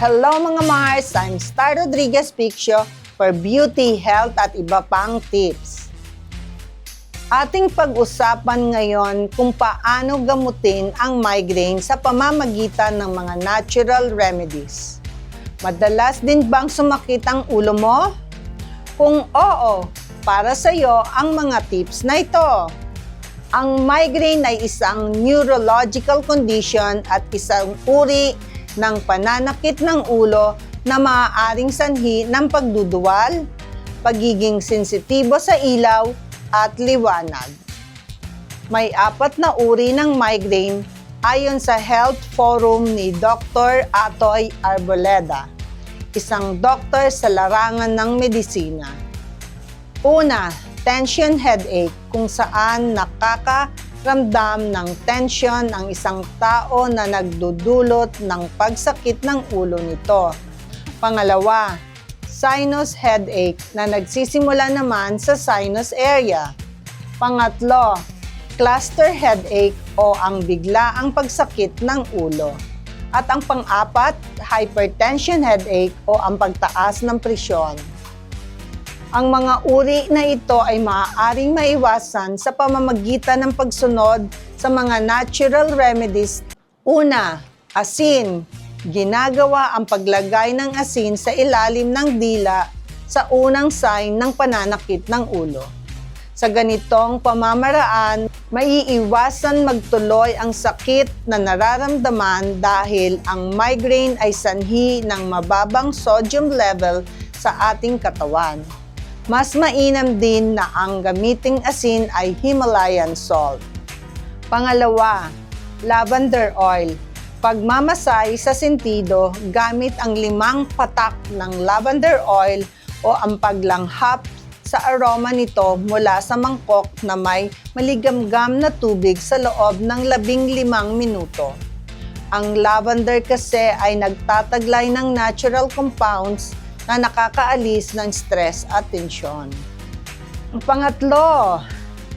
Hello mga Mars! I'm Star Rodriguez Picture for beauty, health at iba pang tips. Ating pag-usapan ngayon kung paano gamutin ang migraine sa pamamagitan ng mga natural remedies. Madalas din bang sumakit ang ulo mo? Kung oo, para sa iyo ang mga tips na ito. Ang migraine ay isang neurological condition at isang uri ng pananakit ng ulo na maaaring sanhi ng pagduduwal, pagiging sensitibo sa ilaw, at liwanag. May apat na uri ng migraine ayon sa Health Forum ni Dr. Atoy Arboleda, isang doktor sa larangan ng medisina. Una, tension headache kung saan nakakaramdam ng tension ang isang tao na nagdudulot ng pagsakit ng ulo nito. Pangalawa, sinus headache na nagsisimula naman sa sinus area. Pangatlo, cluster headache o ang biglaang pagsakit ng ulo. At ang pang-apat, hypertension headache o ang pagtaas ng presyon. Ang mga uri na ito ay maaaring maiwasan sa pamamagitan ng pagsunod sa mga natural remedies. Una, asin. Ginagawa ang paglagay ng asin sa ilalim ng dila sa unang sign ng pananakit ng ulo. Sa ganitong pamamaraan, maiiwasan magtuloy ang sakit na nararamdaman dahil ang migraine ay sanhi ng mababang sodium level sa ating katawan. Mas mainam din na ang gamiting asin ay Himalayan salt. Pangalawa, lavender oil. Pagmamasay sa sentido gamit ang limang patak ng lavender oil o ang paglanghap sa aroma nito mula sa mangkok na may maligamgam na tubig sa loob ng labing limang minuto. Ang lavender kasi ay nagtataglay ng natural compounds na nakakaalis ng stress at tensyon. Ang pangatlo,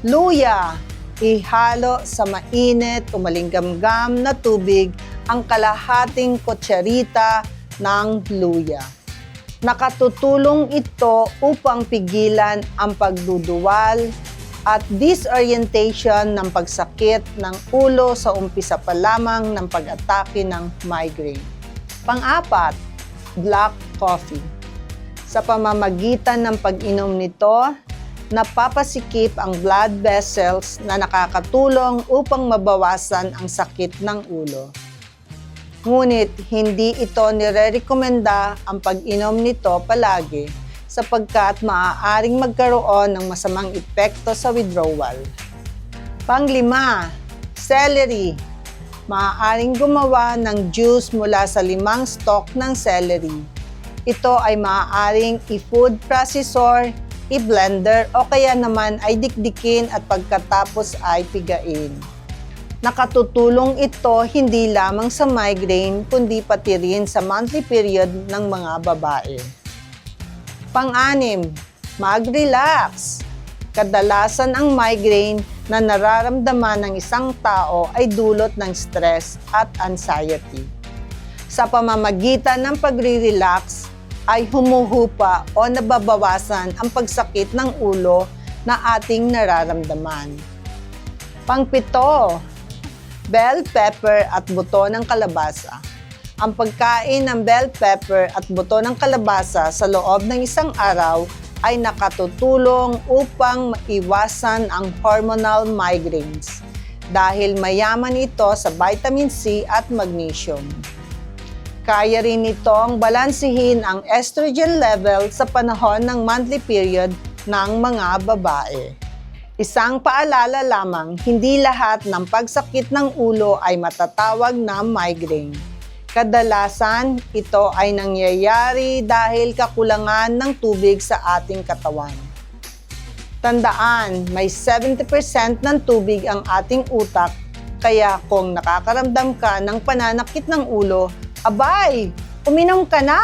luya. Ihalo sa mainit o malingamgam na tubig ang kalahating kutsarita ng luya. Nakatutulong ito upang pigilan ang pagduduwal at disorientation ng pagsakit ng ulo sa umpisa pa lamang ng pag-atake ng migraine. Pang-apat, black coffee. Sa pamamagitan ng pag-inom nito, napapasikip ang blood vessels na nakakatulong upang mabawasan ang sakit ng ulo. Ngunit hindi ito nire-rekomenda ang pag-inom nito palagi sapagkat maaaring magkaroon ng masamang epekto sa withdrawal. Panglima, celery. Maaaring gumawa ng juice mula sa limang stalk ng celery. Ito ay maaaring i-food processor, i-blender o kaya naman ay dikdikin at pagkatapos ay pigain. Nakatutulong ito hindi lamang sa migraine kundi pati rin sa monthly period ng mga babae. Pang-anim, mag-relax. Kadalasan ang migraine na nararamdaman ng isang tao ay dulot ng stress at anxiety. Sa pamamagitan ng pagre-relax, ay humuhupa o nababawasan ang pagsakit ng ulo na ating nararamdaman. Pangpito, bell pepper at buto ng kalabasa. Ang pagkain ng bell pepper at buto ng kalabasa sa loob ng isang araw ay nakatutulong upang maiwasan ang hormonal migraines dahil mayaman ito sa vitamin C at magnesium. Kaya rin itong balansihin ang estrogen level sa panahon ng monthly period ng mga babae. Isang paalala lamang, hindi lahat ng pagsakit ng ulo ay matatawag na migraine. Kadalasan, ito ay nangyayari dahil kakulangan ng tubig sa ating katawan. Tandaan, may 70% ng tubig ang ating utak, kaya kung nakakaramdam ka ng pananakit ng ulo, abay, uminom ka na!